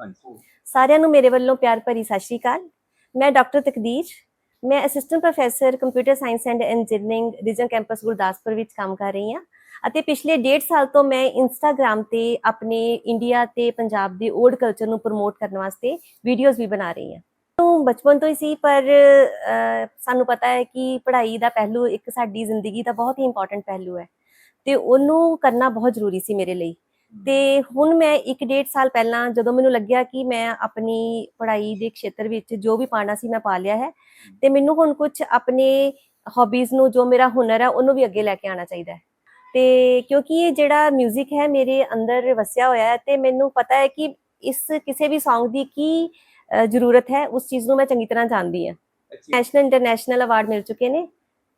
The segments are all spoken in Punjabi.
ਹਾਂਜੀ। ਸਾਰਿਆਂ ਨੂੰ ਮੇਰੇ ਵੱਲੋਂ ਪਿਆਰ ਭਰੀ ਸਤਿ ਸ਼੍ਰੀ ਅਕਾਲ। ਮੈਂ ਡਾਕਟਰ ਤਕਦੀਰ, ਮੈਂ assistant professor computer science and engineering region campus Gurdaspur ਵਿੱਚ ਕੰਮ ਕਰ ਰਹੀ ਹਾਂ ਅਤੇ ਪਿਛਲੇ 1.5 ਸਾਲ ਤੋਂ ਮੈਂ ਇੰਸਟਾਗ੍ਰam ਤੇ ਆਪਣੇ ਇੰਡੀਆ ਤੇ ਪੰਜਾਬ ਦੇ ਓਲਡ ਕਲਚਰ ਨੂੰ ਪ੍ਰਮੋਟ ਕਰਨ ਵਾਸਤੇ ਵੀਡੀਓਜ਼ ਵੀ ਬਣਾ ਰਹੀ ਹਾਂ। ਤੋਂ ਬਚਪਨ ਤੋਂ ਹੀ ਸੀ, ਪਰ ਸਾਨੂੰ ਪਤਾ ਹੈ ਕਿ ਪੜ੍ਹਾਈ ਦਾ ਪਹਿਲੂ ਇੱਕ ਸਾਡੀ ਜ਼ਿੰਦਗੀ ਦਾ ਬਹੁਤ ਹੀ ਇੰਪੋਰਟੈਂਟ ਪਹਿਲੂ ਹੈ ਤੇ ਉਹਨੂੰ ਕਰਨਾ ਬਹੁਤ ਜ਼ਰੂਰੀ ਸੀ ਮੇਰੇ ਲਈ। ਤੇ ਹੁਣ ਮੈਂ 1.5 ਸਾਲ ਪਹਿਲਾਂ ਜਦੋਂ ਮੈਨੂੰ ਲੱਗਿਆ ਕਿ ਮੈਂ ਆਪਣੀ ਪੜ੍ਹਾਈ ਦੇ ਖੇਤਰ ਵਿੱਚ ਜੋ ਵੀ ਪਾਣਾ ਸੀ ਮੈਂ ਪਾ ਲਿਆ ਹੈ ਤੇ ਮੈਨੂੰ ਹੁਣ ਕੁਝ ਆਪਣੇ ਹੌਬੀਜ਼ ਨੂੰ ਜੋ ਮੇਰਾ ਹੁਨਰ ਹੈ ਉਹਨੂੰ ਵੀ ਅੱਗੇ ਲੈ ਕੇ ਆਉਣਾ ਚਾਹੀਦਾ ਹੈ। ਤੇ ਕਿਉਂਕਿ ਇਹ ਜਿਹੜਾ 뮤직 ਹੈ ਮੇਰੇ ਅੰਦਰ ਵਸਿਆ ਹੋਇਆ ਹੈ ਤੇ ਮੈਨੂੰ ਪਤਾ ਹੈ ਕਿ ਇਸ ਕਿਸੇ ਵੀ Song ਦੀ ਕੀ ਜ਼ਰੂਰਤ ਹੈ ਉਸ ਚੀਜ਼ ਨੂੰ ਮੈਂ ਚੰਗੀ ਤਰ੍ਹਾਂ ਜਾਣਦੀ ਹਾਂ। ਨੈਸ਼ਨਲ ਇੰਟਰਨੈਸ਼ਨਲ ਅਵਾਰਡ ਮਿਲ ਚੁੱਕੇ ਨੇ।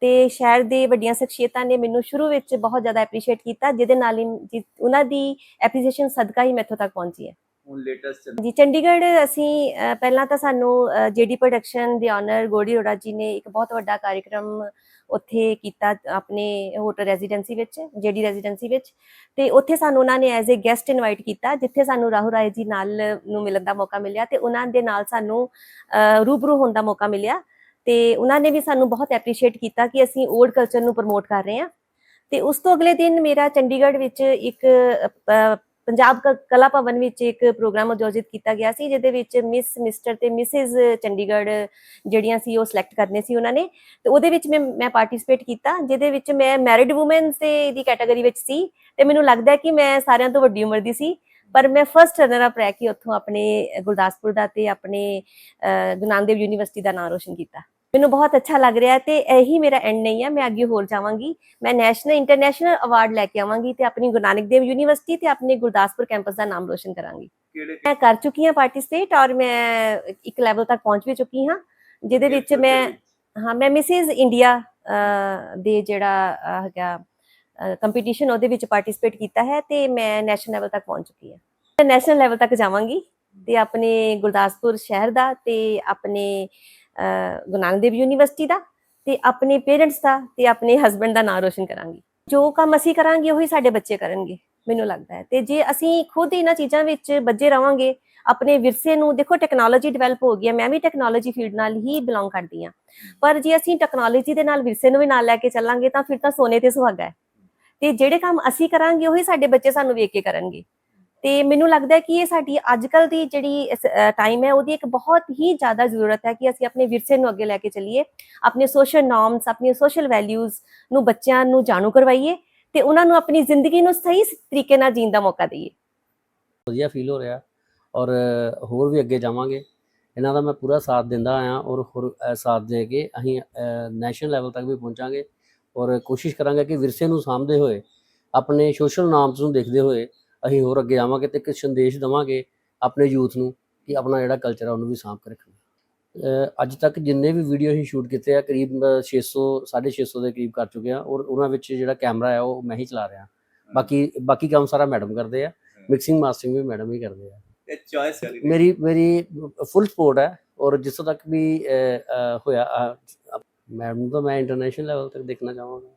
ਤੇ ਸ਼ਹਿਰ ਦੇ ਵੱਡੀਆਂ ਸ਼ਖਸੀਅਤਾਂ ਨੇ ਮੈਨੂੰ ਸ਼ੁਰੂ ਵਿੱਚ ਬਹੁਤ ਜ਼ਿਆਦਾ ਐਪਰੀਸ਼ੀਏਟ ਕੀਤਾ ਜਿਹਦੇ ਨਾਲ ਹੀ ਉਹਨਾਂ ਦੀ ਐਪਰੀਸ਼ੀਏਸ਼ਨ ਸਦਕਾ ਹੀ ਮੈਂ ਇੱਥੋਂ ਤੱਕ ਪਹੁੰਚੀ ਹੈ। ਹੁਣ ਲੇਟੈਸਟ ਜੀ ਚੰਡੀਗੜ੍ਹ ਅਸੀਂ ਪਹਿਲਾਂ ਤਾਂ ਸਾਨੂੰ ਜੇਡੀ ਪ੍ਰੋਡਕਸ਼ਨ ਦੇ ਆਨਰ ਗੋੜੀ ਰੋੜਾ ਜੀ ਨੇ ਇੱਕ ਬਹੁਤ ਵੱਡਾ ਕਾਰਜਕ੍ਰਮ ਉੱਥੇ ਕੀਤਾ ਆਪਣੇ ਹੋਟਲ ਰੈਜ਼ੀਡੈਂਸੀ ਵਿੱਚ ਜੇਡੀ ਰੈਜ਼ੀਡੈਂਸੀ ਵਿੱਚ ਤੇ ਉੱਥੇ ਸਾਨੂੰ ਉਹਨਾਂ ਨੇ ਐਜ਼ ਅ ਗੈਸਟ ਇਨਵਾਈਟ ਕੀਤਾ ਜਿੱਥੇ ਸਾਨੂੰ ਰਾਹੁਲ ਰਾਏ ਜੀ ਨਾਲ ਨੂੰ ਮਿਲਣ ਦਾ ਮੌਕਾ ਮਿਲਿਆ ਤੇ ਉਹਨਾਂ ਦੇ ਨਾਲ ਸਾਨੂੰ ਰੂਬਰੂ ਹੋਣ ਦਾ ਮੌਕਾ ਮਿਲਿਆ। ਤੇ ਉਹਨਾਂ ਨੇ ਵੀ ਸਾਨੂੰ ਬਹੁਤ ਐਪਰੀਸ਼ੀਏਟ ਕੀਤਾ ਕਿ ਅਸੀਂ ਓਲਡ ਕਲਚਰ ਨੂੰ ਪ੍ਰਮੋਟ ਕਰ ਰਹੇ ਹਾਂ। ਤੇ ਉਸ ਤੋਂ ਅਗਲੇ ਦਿਨ ਮੇਰਾ ਚੰਡੀਗੜ੍ਹ ਵਿੱਚ ਇੱਕ ਪੰਜਾਬ ਕ- ਕਲਾ ਭਵਨ ਵਿੱਚ ਇੱਕ ਪ੍ਰੋਗਰਾਮ ਆਯੋਜਿਤ ਕੀਤਾ ਗਿਆ ਸੀ ਜਿਹਦੇ ਵਿੱਚ ਮਿਸ ਮਿਸਟਰ ਤੇ ਮਿਸਿਸ ਚੰਡੀਗੜ੍ਹ ਜਿਹੜੀਆਂ ਸੀ ਉਹ ਸਿਲੈਕਟ ਕਰਨੇ ਸੀ ਉਹਨਾਂ ਨੇ। ਤੇ ਉਹਦੇ ਵਿੱਚ ਮੈਂ ਮੈਂ ਪਾਰਟਿਸਿਪੇਟ ਕੀਤਾ ਜਿਹਦੇ ਵਿੱਚ ਮੈਂ ਮੈਰਿਡ ਔਮਨ ਦੇ ਦੀ ਕੈਟਾਗਰੀ ਵਿੱਚ ਸੀ ਤੇ ਮੈਨੂੰ ਲੱਗਦਾ ਕਿ ਮੈਂ ਸਾਰਿਆਂ ਤੋਂ ਵੱਡੀ ਉਮਰ ਦੀ ਸੀ। ਪਰ ਮੈਂ ਫਰਸਟ ਰਨਰ ਅਪ ਰਹਿ ਕੇ ਉੱਥੋਂ ਆਪਣੇ ਗੁਰਦਾਸਪੁਰ ਦਾ ਤੇ ਆਪਣੇ ਅਹ, ਗੁਰੂ ਨਾਨਕ ਦੇਵ ਯੂਨੀਵਰਸਿਟੀ ਦਾ ਨਾਮ ਰੋਸ਼ਨ ਕੀਤਾ। ਮੈਨੂੰ ਬਹੁਤ ਅੱਛਾ ਲੱਗ ਰਿਹਾ ਤੇ ਇਹੀ ਮੇਰਾ ਐਂਡ ਨਹੀਂ ਹੈ ਮੈਂ ਅੱਗੇ ਹੋਰ ਜਾਵਾਂਗੀ। ਮੈਂ ਨੈਸ਼ਨਲ ਇੰਟਰਨੈਸ਼ਨਲ ਅਵਾਰਡ ਲੈ ਕੇ ਆਵਾਂਗੀ ਤੇ ਆਪਣੀ ਗੁਰੂ ਨਾਨਕ ਦੇਵ ਯੂਨੀਵਰਸਿਟੀ ਤੇ ਆਪਣੇ ਗੁਰਦਾਸਪੁਰ ਕੈਂਪਸ ਦਾ ਨਾਮ ਰੋਸ਼ਨ ਕਰਾਂਗੀ। ਮੈਂ ਕਰ ਚੁੱਕੀ ਹਾਂ ਪਾਰਟਿਸਿਪੇਟ ਔਰ ਮੈਂ ਇੱਕ ਲੈਵਲ ਤੱਕ ਪਹੁੰਚ ਵੀ ਚੁੱਕੀ ਹਾਂ ਜਿਹਦੇ ਵਿੱਚ ਮੈਂ ਹਾਂ ਮੈਂ ਮਿਸਿਸ ਇੰਡੀਆ ਦੇ ਜਿਹੜਾ ਹੈਗਾ ਕੰਪੀਟੀਸ਼ਨ ਉਹਦੇ ਵਿੱਚ ਪਾਰਟਿਸਿਪੇਟ ਕੀਤਾ ਹੈ ਤੇ ਮੈਂ ਨੈਸ਼ਨਲ ਲੈਵਲ ਤੱਕ ਪਹੁੰਚ ਚੁੱਕੀ ਹਾਂ। ਨੈਸ਼ਨਲ ਲੈਵਲ ਤੱਕ ਜਾਵਾਂਗੀ ਤੇ ਆਪਣੇ ਗੁਰਦਾਸਪੁਰ ਸ਼ਹਿਰ ਦਾ ਤੇ ਆਪਣੇ ਗੁਰੂ ਨਾਨਕ ਦੇਵ ਯੂਨੀਵਰਸਿਟੀ ਦਾ ਤੇ ਆਪਣੇ ਪੇਰੈਂਟਸ ਦਾ ਤੇ ਆਪਣੇ ਹਸਬੰਡ ਦਾ ਨਾਮ ਰੋਸ਼ਨ ਕਰਾਂਗੀ। ਜੋ ਕੰਮ ਅਸੀਂ ਕਰਾਂਗੇ ਉਹੀ ਸਾਡੇ ਬੱਚੇ ਕਰਨਗੇ, ਮੈਨੂੰ ਲੱਗਦਾ ਹੈ। ਤੇ ਜੇ ਅਸੀਂ ਖੁਦ ਇਹਨਾਂ ਚੀਜ਼ਾਂ ਵਿੱਚ ਬੱਜੇ ਰਵਾਂਗੇ, ਆਪਣੇ ਵਿਰਸੇ ਨੂੰ, ਦੇਖੋ ਟੈਕਨੋਲੋਜੀ ਡਿਵੈਲਪ ਹੋ ਗਈ ਹੈ, ਮੈਂ ਵੀ ਟੈਕਨੋਲੋਜੀ ਫੀਲਡ ਨਾਲ ਹੀ ਬਿਲੋਂਗ ਕਰਦੀ ਹਾਂ। ਪਰ ਜੇ ਅਸੀਂ ਟੈਕਨੋਲੋਜੀ ਦੇ ਨਾਲ ਵਿਰਸੇ ਨੂੰ ਵੀ ਨਾਲ ਲੈ ਕੇ ਚੱਲਾਂਗੇ ਤਾਂ ਫਿਰ ਤਾਂ ਸੋਨੇ ਤੇ ਸੁਹਾਗਾ ਹੈ। ਤੇ ਜਿਹੜੇ ਕੰਮ ਅਸੀਂ ਕਰਾਂਗੇ, ਉਹੀ ਸਾਡੇ ਬੱਚੇ ਸਾਨੂੰ ਵੇਖ ਕੇ ਕਰਨਗੇ। ਤੇ ਮੈਨੂੰ ਲੱਗਦਾ ਕਿ ਇਹ ਸਾਡੀ ਅੱਜਕੱਲ ਦੀ ਜਿਹੜੀ ਟਾਈਮ ਹੈ, ਉਹਦੀ ਇੱਕ ਬਹੁਤ ਹੀ ਜ਼ਿਆਦਾ ਜ਼ਰੂਰਤ ਹੈ ਕਿ ਅਸੀਂ ਆਪਣੇ ਵਿਰਸੇ ਨੂੰ ਅੱਗੇ ਲੈ ਕੇ ਚੱਲੀਏ, ਆਪਣੇ ਸੋਸ਼ਲ ਨਾਰਮਸ ਆਪਣੀਆਂ ਸੋਸ਼ਲ ਵੈਲਿਊਜ਼ ਨੂੰ ਬੱਚਿਆਂ ਨੂੰ ਜਾਣੂ ਕਰਵਾਈਏ ਤੇ ਉਹਨਾਂ ਨੂੰ ਆਪਣੀ ਜ਼ਿੰਦਗੀ ਨੂੰ ਸਹੀ ਤਰੀਕੇ ਨਾਲ ਜੀਣ ਦਾ ਮੌਕਾ ਦਈਏ। ਵਧੀਆ ਫੀਲ ਹੋ ਰਿਹਾ ਔਰ ਹੋਰ ਵੀ ਅੱਗੇ ਜਾਵਾਂਗੇ। ਇਹਨਾਂ ਦਾ ਮੈਂ ਪੂਰਾ ਸਾਥ ਦਿੰਦਾ ਆਇਆ ਔਰ ਹੋਰ ਸਾਥ ਦੇ ਕੇ ਅਸੀਂ ਨੈਸ਼ਨਲ ਲੈਵਲ ਤੱਕ ਵੀ ਪਹੁੰਚਾਂਗੇ ਔਰ ਕੋਸ਼ਿਸ਼ ਕਰਾਂਗੇ ਕਿ ਵਿਰਸੇ ਨੂੰ ਸਾਂਭਦੇ ਹੋਏ, ਆਪਣੇ ਸੋਸ਼ਲ ਨਾਮਸ ਨੂੰ ਦੇਖਦੇ ਹੋਏ ਅਸੀਂ ਹੋਰ ਅੱਗੇ ਆਵਾਂਗੇ ਤੇ ਇੱਕ ਸੰਦੇਸ਼ ਦਵਾਂਗੇ ਆਪਣੇ ਯੂਥ ਨੂੰ ਕਿ ਆਪਣਾ ਜਿਹੜਾ ਕਲਚਰ ਹੈ ਉਹਨੂੰ ਵੀ ਸਾਂਭ ਕੇ ਰੱਖਣਾ। ਅੱਜ ਤੱਕ ਜਿੰਨੇ ਵੀ ਵੀਡੀਓ ਅਸੀਂ ਸ਼ੂਟ ਕੀਤੇ ਆ ਕਰੀਬ ਅ, 600 650 ਦੇ ਕਰੀਬ ਕਰ ਚੁੱਕੇ ਆ ਔਰ ਉਹਨਾਂ ਵਿੱਚ ਜਿਹੜਾ ਕੈਮਰਾ ਹੈ ਉਹ ਮੈਂ ਹੀ ਚਲਾ ਰਿਹਾ। ਬਾਕੀ ਬਾਕੀ ਕੰਮ ਸਾਰਾ ਮੈਡਮ ਕਰਦੇ ਆ ਮਿਕਸਿੰਗ ਮਾਸਟਰਿੰਗ ਵੀ ਮੈਡਮ ਹੀ ਕਰਦੇ ਆ। ਚੋਇਸ ਮੇਰੀ ਮੇਰੀ ਫੁੱਲ ਸਪੋਰਟ ਹੈ ਔਰ ਜਿੱਥੋਂ ਤੱਕ ਵੀ ਹੋਇਆ ਮੈਡਮ ਤਾਂ ਮੈਂ ਇੰਟਰਨੈਸ਼ਨਲ ਲੈਵਲ ਤੱਕ ਦੇਖਣਾ ਚਾਹਾਂਗਾ।